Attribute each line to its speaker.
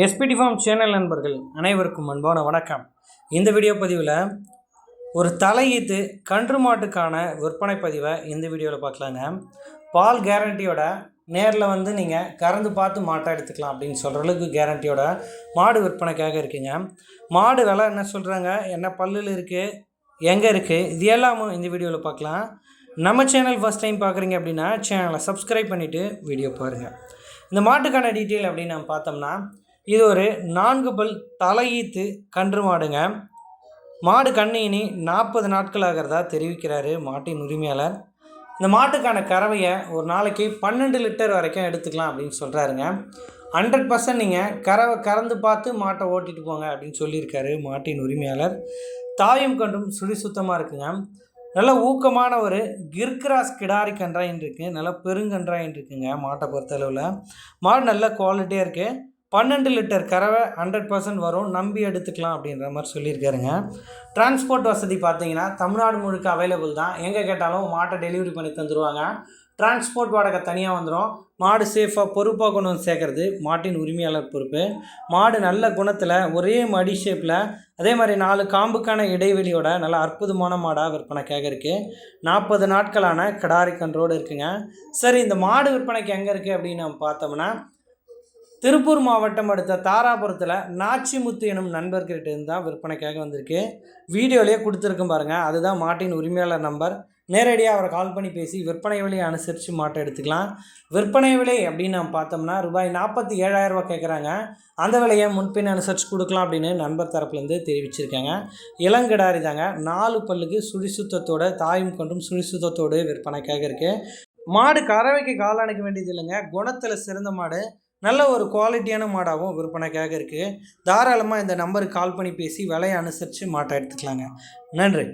Speaker 1: SPD form channel நண்பர்கள் அனைவருக்கும் அன்பான வணக்கம். இந்த வீடியோ பதிவில் ஒரு தலையீத்து கன்று மாட்டுக்கான விற்பனை பதிவை இந்த வீடியோவில் பார்க்கலாங்க. பால் கேரண்டியோட நேரில் வந்து நீங்கள் கறந்து பார்த்து மாட்டாக எடுத்துக்கலாம் அப்படின்னு சொல்கிற அளவுக்கு கேரண்டியோட மாடு விற்பனைக்காக இருக்குங்க. மாடு விலை என்ன சொல்கிறாங்க என்ன பல்லில் இருக்குது எங்கே இருக்குது இது எல்லாமும் இந்த வீடியோவில் பார்க்கலாம். நம்ம சேனல் ஃபஸ்ட் டைம் பார்க்குறீங்க அப்படின்னா சேனலை சப்ஸ்கிரைப் பண்ணிவிட்டு வீடியோ பாருங்கள் இந்த மாட்டுக்கான டீட்டெயில் அப்படின்னு நம்ம பார்த்தோம்னா இது ஒரு நான்கு பல் தலையீத்து கன்று மாடுங்க. மாடு கண்ணினி நாற்பது நாட்கள் ஆகிறதா தெரிவிக்கிறாரு மாட்டின் உரிமையாளர். இந்த மாட்டுக்கான கறவையை ஒரு நாளைக்கு பன்னெண்டு லிட்டர் வரைக்கும் எடுத்துக்கலாம் அப்படின்னு சொல்கிறாருங்க ஹண்ட்ரட் பர்சன்ட் நீங்கள் கறவை கறந்து பார்த்து மாட்டை ஓட்டிட்டு போங்க அப்படின்னு சொல்லியிருக்காரு மாட்டின் உரிமையாளர். தாயும் கன்றும் சுழி சுத்தமாக இருக்குங்க. நல்ல ஊக்கமான ஒரு கிர்கிராஸ் கிடாரி கன்றாயின் இருக்குது நல்ல பெருங்கன்றாயின் இருக்குங்க மாட்டை பொறுத்தளவில். மாடு நல்ல குவாலிட்டியாக இருக்குது பன்னெண்டு லிட்டர் கறவை ஹண்ட்ரட் பர்சன்ட் வரும். நம்பி எடுத்துக்கலாம் அப்படின்ற மாதிரி சொல்லியிருக்காருங்க. டிரான்ஸ்போர்ட் வசதி பார்த்தீங்கன்னா தமிழ்நாடு முழுக்க அவைலபிள் தான். எங்கே கேட்டாலும் மாட்டை டெலிவரி பண்ணி தந்துடுவாங்க டிரான்ஸ்போர்ட் வாடகை தனியாக வந்துடும் மாடு சேஃபாக பொறுப்பாக கொண்டு வந்து சேர்க்குறது மாட்டின் உரிமையாளர் பொறுப்பு. மாடு நல்ல குணத்தில் ஒரே மடி ஷேப்பில் அதே மாதிரி நாலு காம்புக்கான இடைவெளியோட நல்ல அற்புதமான மாடாக விற்பனைக்காக இருக்குது நாற்பது நாட்களான கடாரிக்கன் கன்றோடு இருக்குங்க. சரி இந்த மாடு விற்பனைக்கு எங்கே இருக்குது அப்படின்னு நம்ம பார்த்தோம்னா திருப்பூர் மாவட்டம் அடுத்த தாராபுரத்தில் நாச்சிமுத்து எனும் நண்பர்கிட்ட இருந்து தான் விற்பனைக்காக வந்திருக்கு. வீடியோலேயே கொடுத்துருக்கும் பாருங்கள் அதுதான் மாட்டின் உரிமையாளர் நம்பர். நேரடியாக அவரை கால் பண்ணி பேசி விற்பனை விலையை அனுசரித்து மாட்டை எடுத்துக்கலாம். விற்பனை விலை அப்படின்னு நம்ம பார்த்தோம்னா ரூபாய் நாற்பத்தி ஏழாயிரரூபா கேட்குறாங்க அந்த விலையை முன்பின் அனுசரித்து கொடுக்கலாம் அப்படின்னு நண்பர் தரப்புலேருந்து தெரிவிச்சிருக்காங்க. இளங்கிடாரி தாங்க. நாலு பல்லுக்கு சுழிசுத்தத்தோட தாயும் கொண்டும் சுழிசுத்தத்தோடு விற்பனைக்காக இருக்குது மாடு கறவைக்கு கால் அணைக்க வேண்டியது இல்லைங்க. குணத்தில் சிறந்த மாடு. நல்ல ஒரு குவாலிட்டியான மாடாகவும் விற்பனைக்காக இருக்குது தாராளமாக இந்த நம்பருக்கு கால் பண்ணி பேசி விலையை அனுசரித்து மாட்டை எடுத்துக்கலாங்க. நன்றி.